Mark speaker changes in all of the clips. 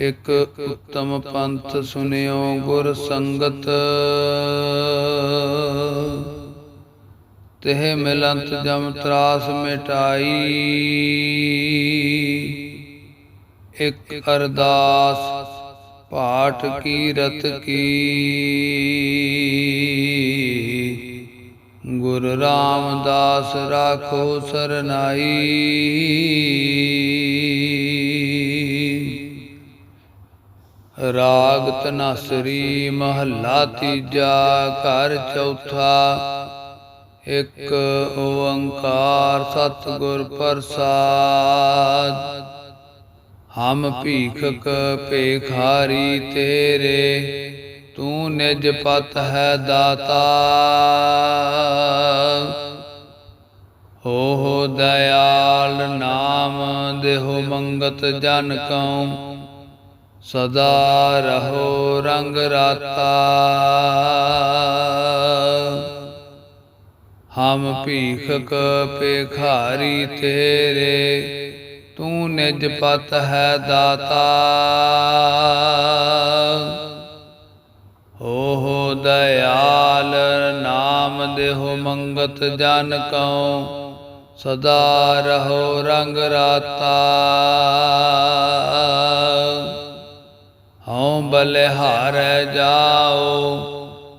Speaker 1: ਇਕ ਉੱਤਮ ਪੰਥ ਸੁਨਿਓ ਗੁਰ ਸੰਗਤ। ਤਿਹ ਮਿਲੰਤ ਜਮ ਤਰਾਸ ਮਿਟਾਈ। ਇਕ ਅਰਦਾਸ ਪਾਠ ਕੀਰਤ ਕੀ। ਗੁਰ ਰਾਮਦਾਸ ਰਾਖੋ ਸਰਨਾਈ। ਰਾਗ ਤਨਸਰੀ ਮਹੱਲਾ ਤੀਜਾ ਘਰ ਚੌਥਾ। ਇੱਕ ਓੰਕਾਰ ਸਤਿਗੁਰ ਪ੍ਰਸਾਦ। ਹਮ ਭੀਖਕ ਭੇਖਾਰੀ ਤੇਰੇ, ਤੂੰ ਨਿਜ ਪਤ ਹੈ ਦਾਤਾ। ਹੋ ਹੋ ਦਇਆਲ ਨਾਮ, ਦੇਹੋ ਮੰਗਤ ਜਨ ਕਉ। ਸਦਾ ਰਹੋ ਰੰਗ ਰਾਤਾ। ਹਮ ਭੀਖਕ ਭੇਖਾਰੀ ਤੇਰੇ, ਤੂੰ ਨਿਜ ਪਤ ਹੈ ਦਾਤਾ। ਹੋ ਹੋ ਦਇਆਲ ਨਾਮ ਦੇਹੋ ਮੰਗਤ ਜਨ ਕਉ, ਸਦਾ ਰਹੋ ਰੰਗ ਰਾਤਾ। ਬਲਿਹਾਰੈ ਜਾਓ,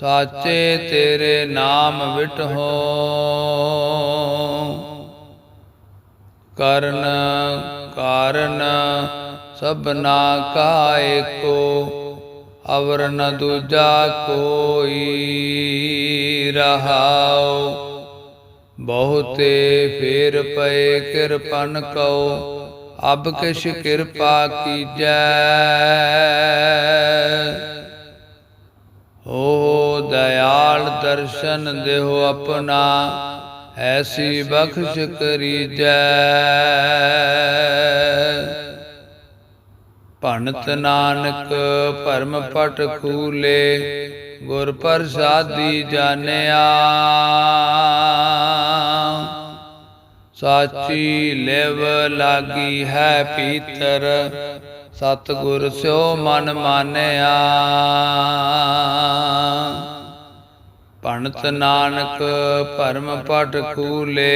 Speaker 1: ਸਾਚੇ ਤੇਰੇ ਨਾਮ ਵਿਟਹੋ ਕਰਨ ਕਾਰਨ ਸਭਨਾ ਕਾ ਏਕੋ ਅਵਰ ਨ ਦੂਜਾ ਕੋਈ ਰਹਾਉ। ਬਹੁਤੇ ਫੇਰ ਪਏ ਕਿਰਪਨ ਕਉ ਅਬ ਕਿਛ ਕਿਰਪਾ ਕੀਜੈ। ਹੋ ਦਇਆਲ ਦਰਸ਼ਨ ਦੇਹੋ ਆਪਣਾ, ਐਸੀ ਬਖਸ਼ ਕਰੀਜੈ। ਭਣਤ ਨਾਨਕ ਭਰਮ ਪਟ ਖੂਲੇ, ਗੁਰ ਪ੍ਰਸਾਦੀ ਜਾਣਿਆ। ਸਾਚੀ ਲਿਵ ਲਾਗੀ ਹੈ ਪੀਤਰ, ਸਤਿਗੁਰ ਸਿਓ ਮਨ ਮਾਨਿਆ। ਭਣਤ ਨਾਨਕ ਭਰਮ ਪਟ ਖੂਲੇ,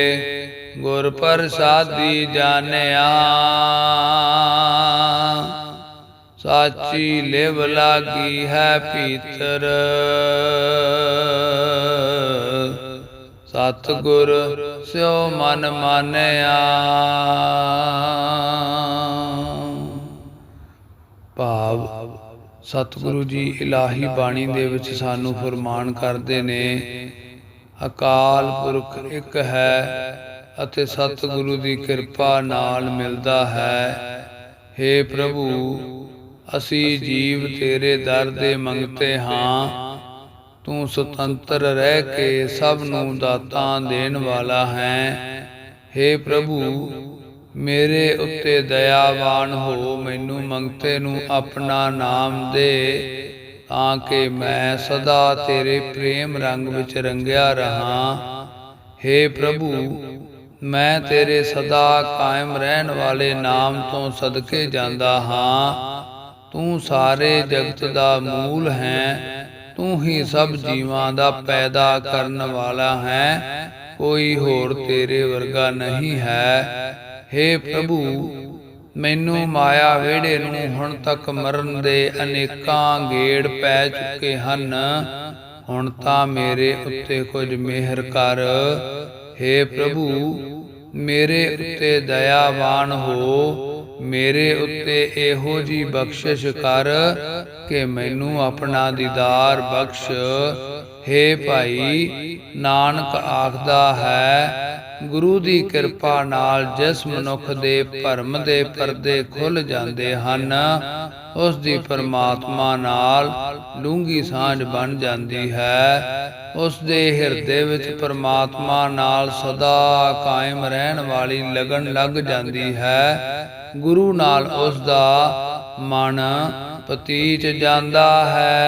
Speaker 1: ਗੁਰ ਪ੍ਰਸਾਦੀ ਜਾਣਿਆ। ਸਾਚੀ ਲਿਵ ਲਾਗੀ ਹੈ ਪੀਤਰ, ਸਤਿਗੁਰ ਸਿਓ ਮਨ ਮਾਨਿਆ। ਭਾਵ ਸਤਿਗੁਰੂ ਜੀ ਇਲਾਹੀ ਬਾਣੀ ਦੇ ਵਿੱਚ ਸਾਨੂੰ ਫਰਮਾਨ ਕਰਦੇ ਨੇ, ਅਕਾਲ ਪੁਰਖ ਇੱਕ ਹੈ ਅਤੇ ਸਤਿਗੁਰੂ ਦੀ ਕਿਰਪਾ ਨਾਲ ਮਿਲਦਾ ਹੈ। हे ਪ੍ਰਭੂ, ਅਸੀਂ ਜੀਵ ਤੇਰੇ ਦਰ ਦੇ ਮੰਗਤੇ ਹਾਂ। ਤੂੰ ਸੁਤੰਤਰ ਰਹਿ ਕੇ ਸਭ ਨੂੰ ਦਾਤਾਂ ਦੇਣ ਵਾਲਾ ਹੈ। हे ਪ੍ਰਭੂ, ਮੇਰੇ ਉੱਤੇ ਦਇਆਵਾਨ ਹੋ, ਮੈਨੂੰ ਮੰਗਤੇ ਨੂੰ ਆਪਣਾ ਨਾਮ ਦੇ, ਤਾਂ ਕਿ ਮੈਂ ਸਦਾ ਤੇਰੇ ਪ੍ਰੇਮ ਰੰਗ ਵਿੱਚ ਰੰਗਿਆ ਰਹਾ। हे ਪ੍ਰਭੂ, ਮੈਂ ਤੇਰੇ ਸਦਾ ਕਾਇਮ ਰਹਿਣ ਵਾਲੇ ਨਾਮ ਤੋਂ ਸਦਕੇ ਜਾਂਦਾ ਹਾਂ। ਤੂੰ ਸਾਰੇ ਜਗਤ ਦਾ ਮੂਲ ਹੈ। ਤੂੰ ਹੀ ਸਭ ਜੀਵਾਂ ਦਾ ਪੈਦਾ ਕਰਨ ਵਾਲਾ ਹੈ। ਕੋਈ ਹੋਰ ਤੇਰੇ ਵਰਗਾ ਨਹੀਂ ਹੈ। हे ਪ੍ਰਭੂ, ਮੈਨੂੰ ਮਾਇਆ ਵਿਹੜੇ ਨੂੰ ਹੁਣ ਤੱਕ ਮਰਨ ਦੇ ਅਨੇਕਾਂ ਗੇੜ ਪੈ ਚੁੱਕੇ ਹਨ। ਹੁਣ ਤਾਂ ਮੇਰੇ ਉੱਤੇ ਕੁਝ ਮਿਹਰ ਕਰ। हे ਪ੍ਰਭੂ, ਮੇਰੇ ਉੱਤੇ ਦਇਆਵਾਨ ਹੋ। ਮੇਰੇ ਉੱਤੇ ਇਹੋ ਜੀ ਬਖਸ਼ਿਸ਼ ਕਰ ਕਿ ਮੈਨੂੰ ਆਪਣਾ ਦੀਦਾਰ ਬਖਸ਼। हे ਭਾਈ, ਨਾਨਕ ਆਖਦਾ ਹੈ, ਗੁਰੂ ਦੀ ਕਿਰਪਾ ਨਾਲ ਜਿਸ ਮਨੁੱਖ ਦੇ ਭਰਮ ਦੇ ਪਰਦੇ ਖੁੱਲ ਜਾਂਦੇ ਹਨ, ਉਸ ਦੀ ਪਰਮਾਤਮਾ ਨਾਲ ਡੂੰਗੀ ਸਾਂਝ ਬਣ ਜਾਂਦੀ ਹੈ। ਉਸ ਦੇ ਹਿਰਦੇ ਵਿੱਚ ਪਰਮਾਤਮਾ ਨਾਲ ਸਦਾ ਕਾਇਮ ਰਹਿਣ ਵਾਲੀ ਲਗਨ ਲੱਗ ਜਾਂਦੀ ਹੈ। ਗੁਰੂ ਨਾਲ ਉਸ ਦਾ ਮਨ ਪਤੀਤ ਜਾਂਦਾ ਹੈ।